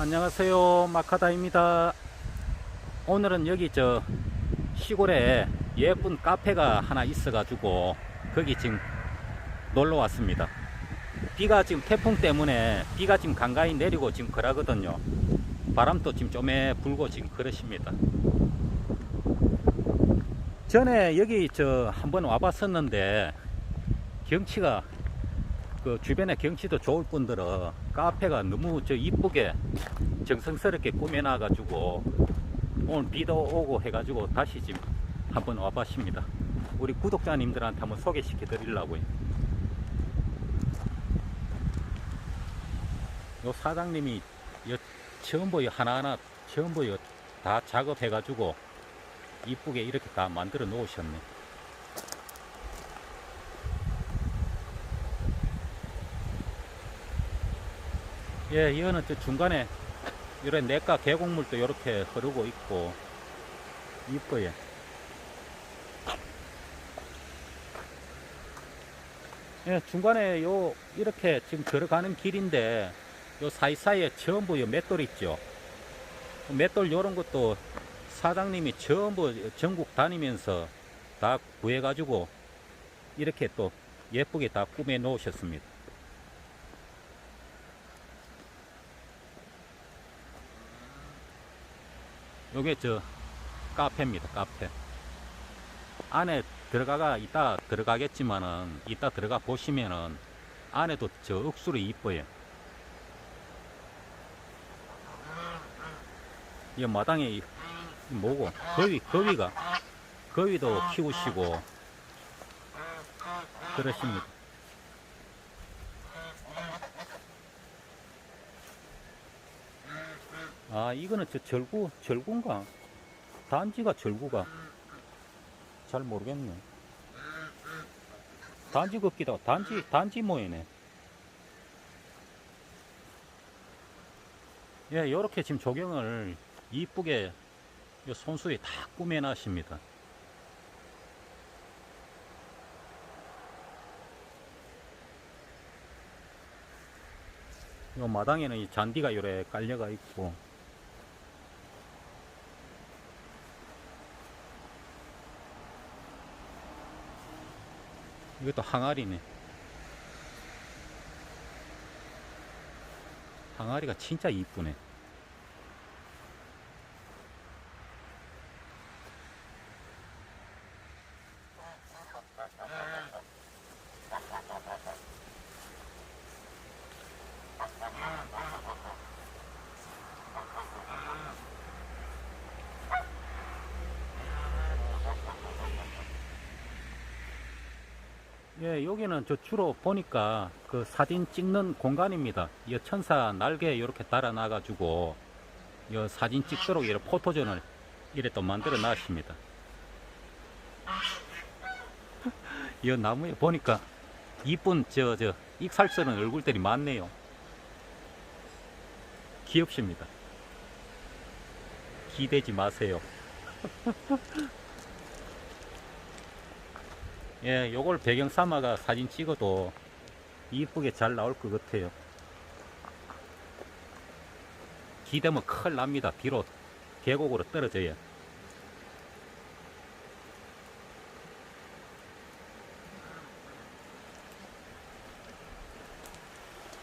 안녕하세요. 마카다입니다. 오늘은 여기 저 시골에 예쁜 카페가 하나 있어 가지고 거기 지금 놀러 왔습니다. 비가 지금 태풍 때문에 비가 지금 간간히 내리고 지금 그러거든요. 바람도 지금 좀에 불고 지금 그러십니다. 전에 여기 저 한번 와봤었는데 경치가 그 주변의 경치도 좋을 뿐더러 카페가 너무 저 이쁘게 정성스럽게 꾸며놔 가지고 오늘 비도 오고 해 가지고 다시 지금 한번 와봤습니다. 우리 구독자님들한테 한번 소개시켜 드리려고요. 요 사장님이 요 전부 요 하나하나 전부 요다 작업해 가지고 이쁘게 이렇게 다 만들어 놓으셨네. 예, 이거는 저 중간에 이런 내과 계곡물도 이렇게 흐르고 있고 이뻐요. 예, 중간에 요 이렇게 지금 들어가는 길인데 요 사이사이에 전부 요 맷돌 있죠. 맷돌 요런 것도 사장님이 전부 전국 다니면서 다 구해가지고 이렇게 또 예쁘게 다 꾸며 놓으셨습니다. 요게 저 카페입니다 카페. 안에 들어가가 이따 들어가겠지만은 이따 들어가 보시면은 안에도 저 억수로 이뻐요. 이 마당에 이 뭐고? 거위 거위가 거위도 키우시고 그러십니다 아 이거는 저 절구 절구인가? 단지가 절구가. 잘 모르겠네. 단지 하고 단지 단지 모이네. 예 요렇게 지금 조경을 이쁘게 요 손수에 다 꾸며 놨습니다. 요 마당에는 이 잔디가 요래 깔려가 있고 이것도 항아리네. 항아리가 진짜 이쁘네. 예, 여기는 저 주로 보니까 그 사진 찍는 공간입니다. 이 천사 날개 이렇게 달아놔가지고 이 사진 찍도록 이렇게 포토존을 이래 또 만들어 놨습니다. 이 나무에 보니까 이쁜 저, 저, 익살스러운 얼굴들이 많네요. 귀엽습니다. 기대지 마세요. 예, 요걸 배경 삼아가 사진 찍어도 이쁘게 잘 나올 것 같아요. 기대면 큰일 납니다. 뒤로 계곡으로 떨어져요.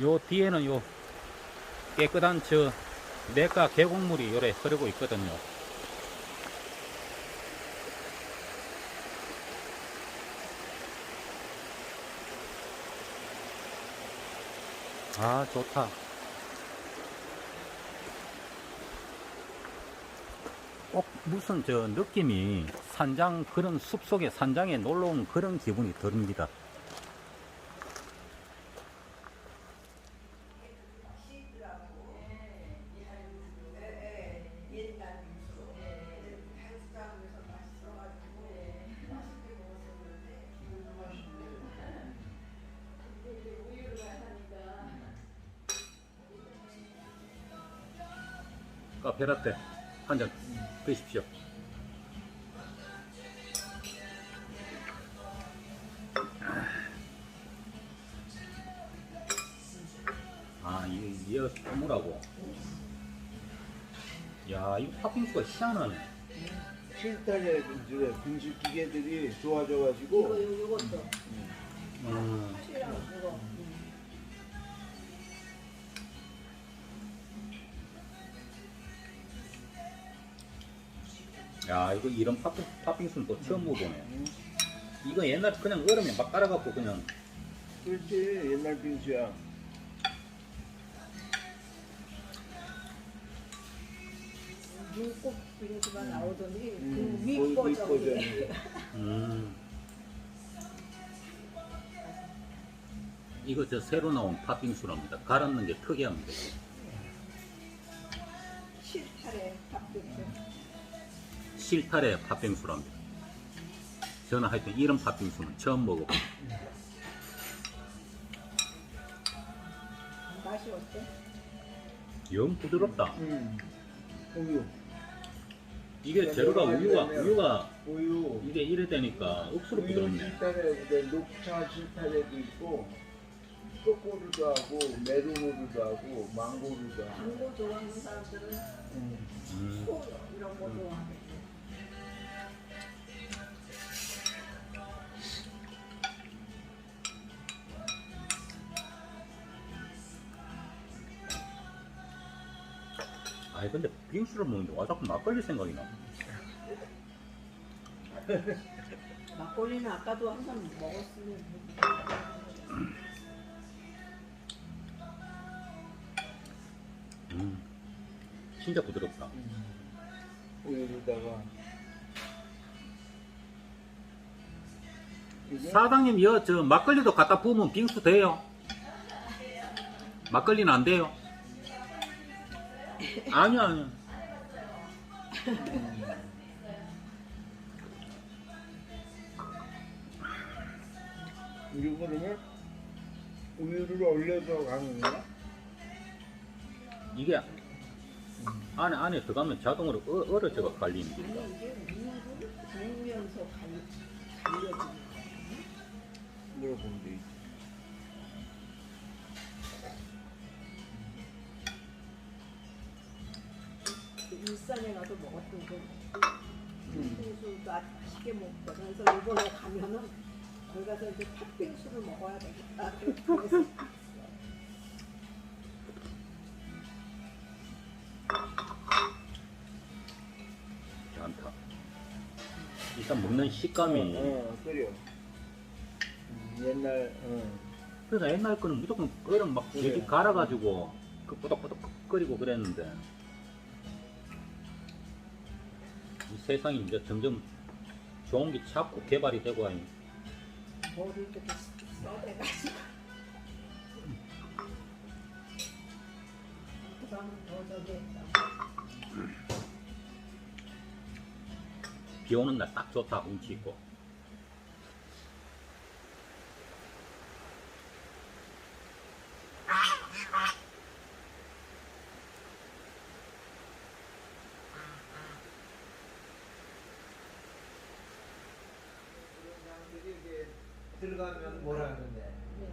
요 뒤에는 요 깨끗한 저 내가 계곡물이 요래 흐르고 있거든요. 아, 좋다. 꼭 무슨 저 느낌이 산장 그런 숲 속에 산장에 놀러 온 그런 기분이 듭니다. 라떼 한 잔 드십시오. 아, 이, 이어 선물하고 야, 이거 팥빙수가 희한하네. 실탄에 이제 분식 기계들이 이거 좋아져가지고 요- 요것도 음. 이거. 야, 이거 이런 팥빙, 팥빙수는 또 처음 먹어보네. 음, 이거 옛날 그냥 얼음에 막 깔아갖고 그냥 그렇지 옛날 빙수야. 빙수가 나오더니 음, 그 거의 그 윗버전이 버전이. 음. 이거 저 새로 나온 팥빙수랍니다. 갈았는 게 특이합니다. 실타래 팥빙수랍니다. 저는 하여튼 이런 팥빙수는 처음 먹어봐요. 맛이 어때? 영 부드럽다. 음, 우유, 이게 재료가 우유가 우유가 우유, 이게 이래 되니까 억수로 우유 부드럽네. 이제 녹차 실탄에도 있고 초코루도 하고 메론우유도 하고 망고루도 하고. 당고 좋아하는 사람들은 음. 음. 코 이런 거 좋아하 아니 근데 빙수를 먹는데 와 자꾸 막걸리 생각이 나. 막걸리는 아까도 항상 먹었으면 음. 진짜 부드럽다. 음. 우유에다가 이게 사장님 여 저 막걸리도 갖다 부으면 빙수 돼요? 막걸리는 안 돼요? 아니요 아니요. 이거 그러면 우유를 얼려서 가는 거야? 이게 안에 안에 들어가면 자동으로 어, 얼어져가 갈리는 아니 거니까. 이게 우유를 부으면서 갈, 갈려지는 거야. 물어보면 되지. 그 일산에 가서 먹었던 그 음. 팥빙수도 아주 맛있게 먹거든. 그래서 이번에 가면은 거기 가서 이제 팥빙수를 먹어야 되겠다. 괜찮다. 일단 먹는 식감이. 어, 어 그래요. 음, 옛날 어. 그래서 옛날 거는 무조건 얼음 막 그래. 되게 갈아가지고 그 뽀덕뽀덕 끓이고 그랬는데 세상이 이제 점점 좋은 게 자꾸 개발이 되고 하니 머리를 이렇게 써대가지고. 비 오는 날 딱 좋다 운치 있고 들어가면 뭐라 하는데? 네.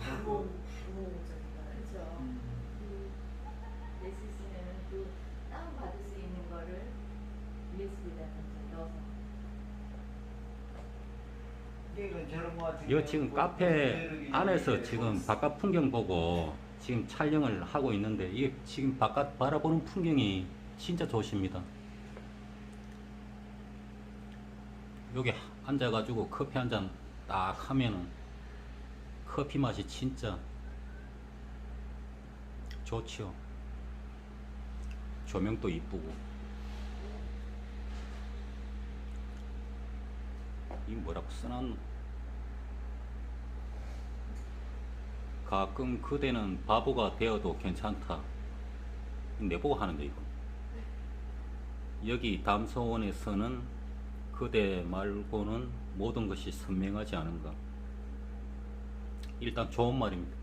방어 그렇죠. 내쓰시면 그 다운 받을 수 있는 거를 USB라든지 넣어서 같은 이거 지금 카페 안에서 지금 바깥 풍경 보고 지금 촬영을 하고 있는데 이게 지금 바깥 바라보는 풍경이 진짜 좋습니다. 여기 앉아가지고 커피 한 잔 딱 하면은 커피 맛이 진짜 좋지요. 조명도 이쁘고. 이 뭐라고 써놨노? 가끔 그대는 바보가 되어도 괜찮다. 내보고 하는데 이거. 여기 담소원에서는 그대 말고는 모든 것이 선명하지 않은가. 일단 좋은 말입니다.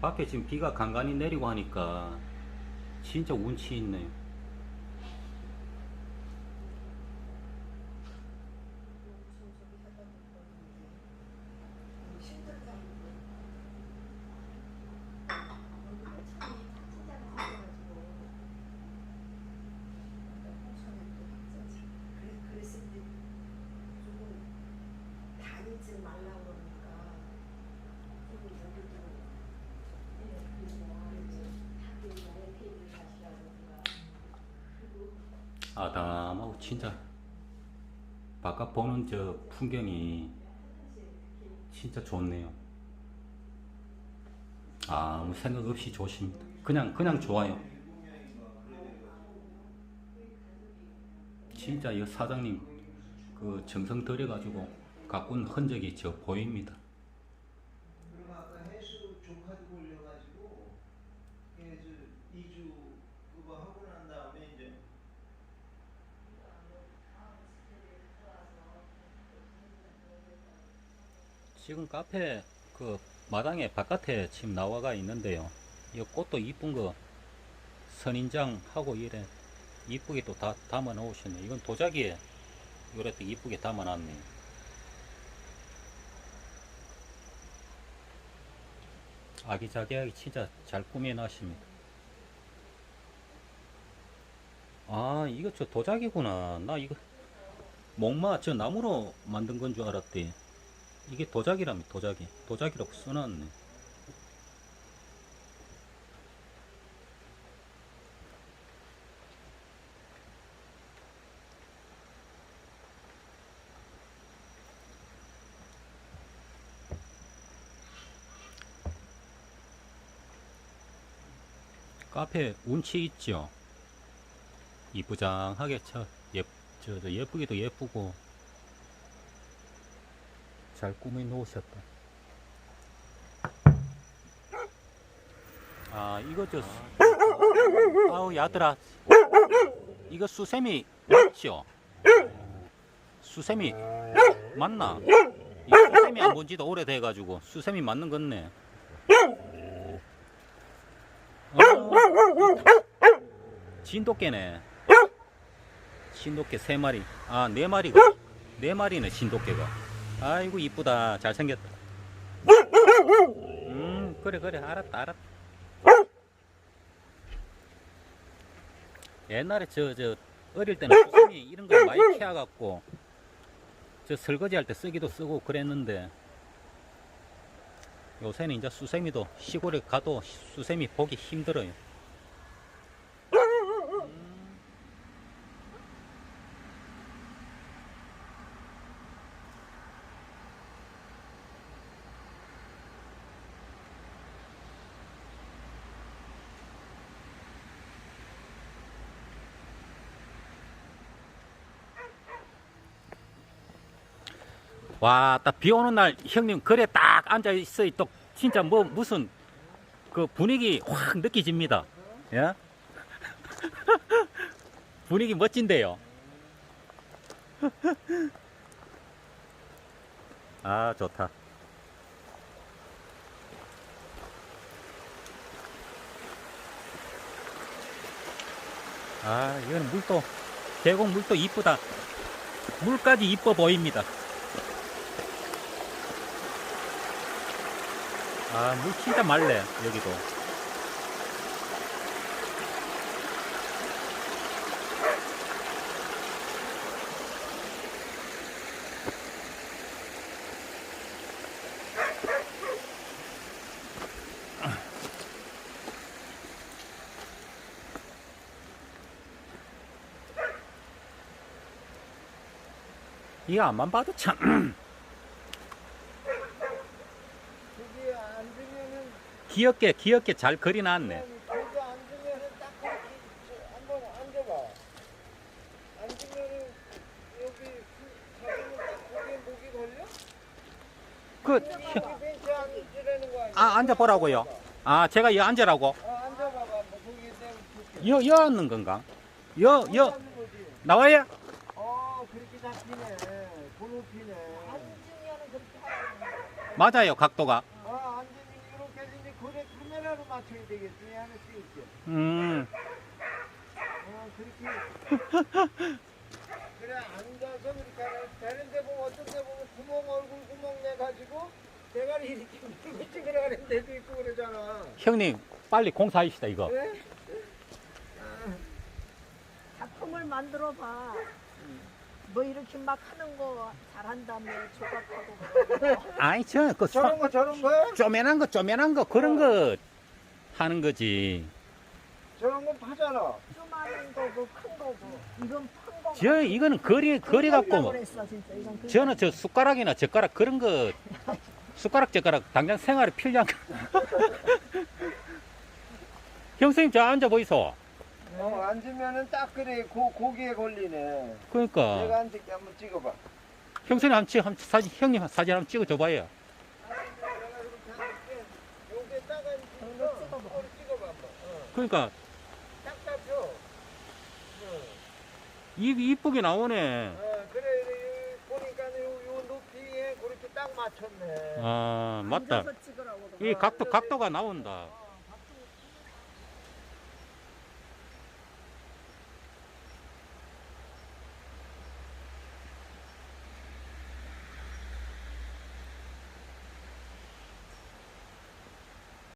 밖에 지금 비가 간간히 내리고 하니까 진짜 운치 있네요. 쓰지 말라고 그러니까 좀 여기도 예, 그리고 하긴 홈페이지 다시라든가 아담하고 진짜 바깥 보는 저 풍경이 진짜 좋네요. 아무 생각 없이 좋습니다. 그냥 그냥 좋아요. 진짜 이 사장님 그 정성 들여가지고 가꾼 흔적이 저 보입니다. 그리고 아까 해수 조카도 올려가지고 해수 2주 그거 하고 난 다음에 이제 지금 카페 그 마당에 바깥에 지금 나와가 있는데요. 이 꽃도 이쁜 거 선인장 하고 이래 이쁘게 또 다 담아 놓으셨네. 이건 도자기에 이렇게 이쁘게 담아 놨네. 아기자기하게 진짜 잘 꾸며 놨습니다. 아, 이거 저 도자기구나. 나 이거 목마 저 나무로 만든 건 줄 알았대. 이게 도자기라며 도자기 도자기라고 써놨네 카페 운치 있죠 이쁘장하게 저, 예, 저, 저 예쁘기도 예쁘고 잘 꾸며 놓으셨다. 아, 이거 저, 수- 아우, 야들아. 이거 수세미 맞죠? 수세미 맞나? 이 수세미 안 본 지도 오래돼가지고 수세미 맞는 건네. 어, 진돗개네. 진돗개 세 마리. 아, 네 마리가. 네 마리네, 진돗개가. 아이고 이쁘다 잘생겼다 음 그래 그래 알았다 알았다 옛날에 저 저 어릴 때는 수세미 이런 거 많이 키워갖고 저 설거지 할 때 쓰기도 쓰고 그랬는데 요새는 이제 수세미도 시골에 가도 수세미 보기 힘들어요. 와, 딱 비 오는 날 형님 그래 딱 앉아 있어 또 진짜 뭐 무슨 그 분위기 확 느껴집니다. 예? 분위기 멋진데요. 아, 좋다. 아, 이거는 물도 계곡 물도 이쁘다. 물까지 이뻐 보입니다. 아, 물 진짜 맑네, 여기도. 이거 앞만 봐도 참, 거기 앉으면은 귀엽게, 귀엽게 잘 거기에 목이 걸려? 그? 아, 앉아보라고요? 아, 제가 이 앉으라고? 여, 여 앉는 건가? 여, 여, 앉는. 나와요? 맞아요, 각도가. 아, 앉으면 이렇게 해서 이제 그래 카메라로 맞춰야 되겠지. 하늘 수 있게. 음, 어, 그렇게. 그래, 앉아서 그렇게 하라. 다른데 보면 어떤 데 보면 구멍, 얼굴 구멍 내 가지고 대가리 이렇게 이렇게 찍으라는 데도 있고 그러잖아. 형님, 빨리 공사합시다, 이거. 그래? 아, 작품을 만들어 봐 뭐 이렇게 막 하는 거 잘한다며 조각하고. 아이 저그 저런 거 저런 거 쪼매난 거 쪼매난 거 그런 거 하는 거지. 저런 거 파잖아. 조그마한 거고 큰 거고 이건 판 거. 저 이거는 거리 거리 갖고 뭐. 그랬어 진짜 이건 그 저는 저 숟가락이나 젓가락 그런 거 숟가락 젓가락 당장 생활에 필요한 거. 형수님 저 앉아 보이소. 어, 앉으면은 딱 그래 고, 고기에 걸리네. 그러니까 내가 앉을게 한번 찍어봐. 형수님 한번 찍, 한 사진 형님 사진 한번 찍어 줘봐요. 찍어봐. 찍어봐 한번. 어, 그러니까 딱 잡혀. 어, 이 이쁘게 나오네. 어, 그래 보니까 요, 요 높이에 그렇게 딱 맞췄네. 아 맞다. 앉아서. 이 각도 각도가 나온다.